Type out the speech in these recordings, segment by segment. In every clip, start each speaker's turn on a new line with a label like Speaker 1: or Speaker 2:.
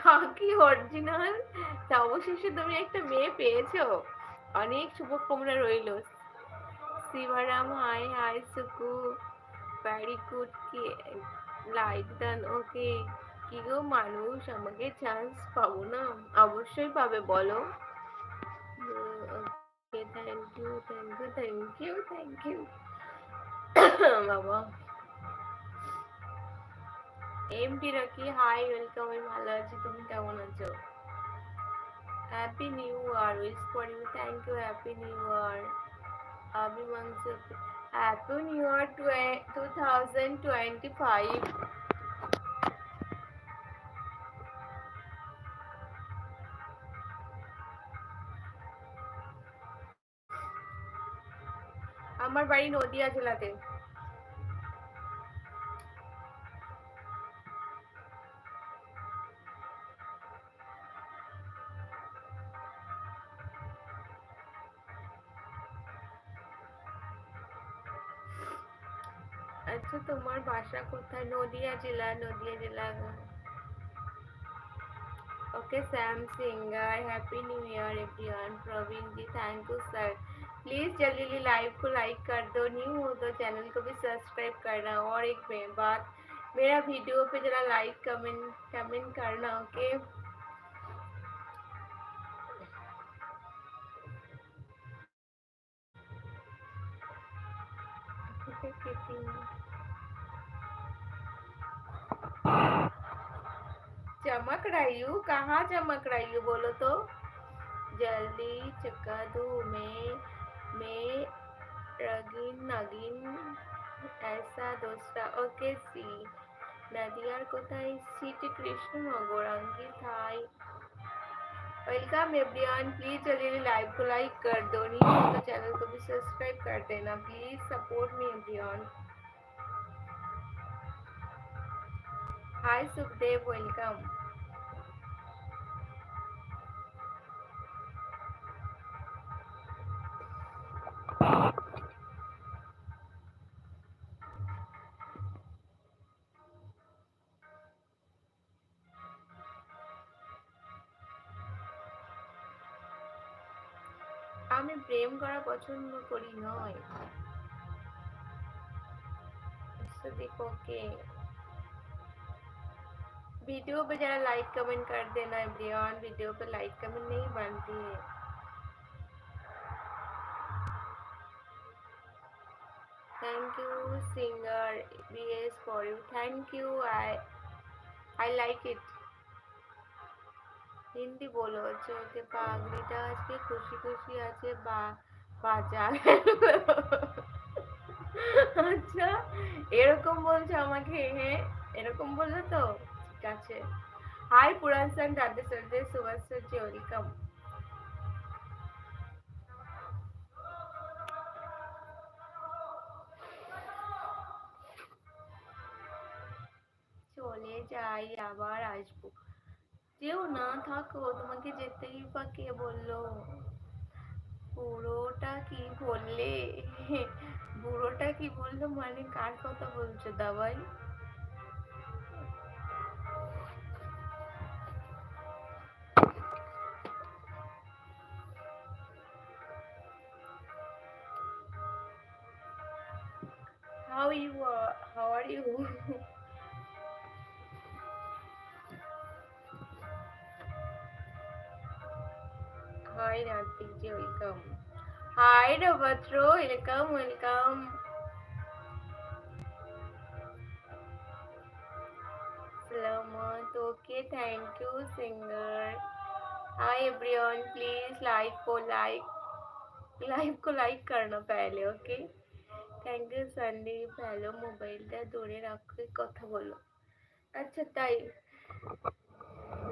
Speaker 1: খাকি original তা অবশেষে তুমি একটা মেয়ে পেয়েছ। অনেক শুভকামনা রইল। Shivaram, hi hi, Suku. Very good কি লাইক দেন ওকে কি গো মানুষ, আমাকে চান্স পাবো না? অবশ্যই পাবে, বলো। Okay thank you thank you thank you thank you বাবা। এমপি রাকি হাই, ওয়েলকাম, আমি ভালো আছি, তুমি কেমন আছো? Happy new year wish for you thank you happy new year Abhimanshu happy new year two thousand twenty five আমার বাড়ি নদিয়া জেলাতে। আচ্ছা তোমার বাসা কোথায় নদিয়া জেলা নদিয়া জেলা okay Sam singer happy new year everyone Praveen ji thank you sir please जल्दी जल्दी लाइव को लाइक कर दो न्यू हो तो चैनल को भी सब्सक्राइब करना और एक मे- बात मेरा वीडियो पे जरा लाइक कमेंट कमेंट करना ओके चमक रही हूँ। कहाँ चमक रही हूँ बोलो तो? जल्दी चक्का दू में, मैं रगिन नगिन, ऐसा दोस्ता ओके, सी। नदियार কোথায় শ্রীটি কৃষ্ণ গৌরাঙ্গী থাই वेलकम एवरीवन प्लीज़ जल्दी लाइव को लाइक कर दो। नहीं तो चैनल को भी सब्सक्राइब कर देना please support me everyone. Hi Sukhdev welcome প্রেম করা পছন্দ করি নয় तो देखो के वीडियो पे जरा लाइक कमेंट कर देना एवरीवन वीडियो पे लाइक कमेंट नहीं बनती है thank you singer BS for you thank you I I like it Hindi বলো হচ্ছে ওকে পাগড়িটা আজকে খুশি খুশি আছে বা, বাজার। আচ্ছা এরকম বলছো আমাকে হ্যাঁ এরকম বলল তো, ঠিক আছে। হাই পুরান সান রাধে সাথে সুভাষ জি ওয়েলকাম চলে যাই, আবার আসব। যেও না থাকো তোমাকে যেতেই বা কে বলল পুরোটা কি বললে বুড়োটা কি বলল মানে কার কথা বলছো দাবাই How you are? How are you? Hi Rantik ji, welcome. Hi Rabatro, welcome, welcome. Salamat, okay, thank you, singer. Hi everyone, please like को like, लाइव को लाइक करना पहले okay thank you Sandeep hello মোবাইলটা দূরে রাখে কথা বলো আচ্ছা তাই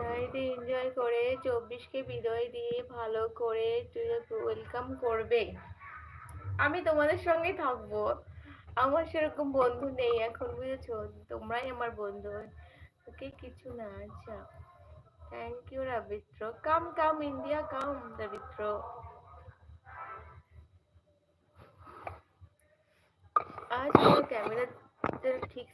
Speaker 1: নাইটে এনজয় করে চব্বিশকে বিদায় দিয়ে ভালো করে ওয়েলকাম করবে। আমি তোমাদের সঙ্গেই থাকব। আমার সেরকম বন্ধু নেই এখন, বুঝেছ? তোমরাই আমার বন্ধু। ওকে কিছু না আচ্ছা। থ্যাংক ইউ রবিত্র। কাম কাম ইন্ডিয়া কাম রবিত্র। আমার ক্যামেরা ঠিক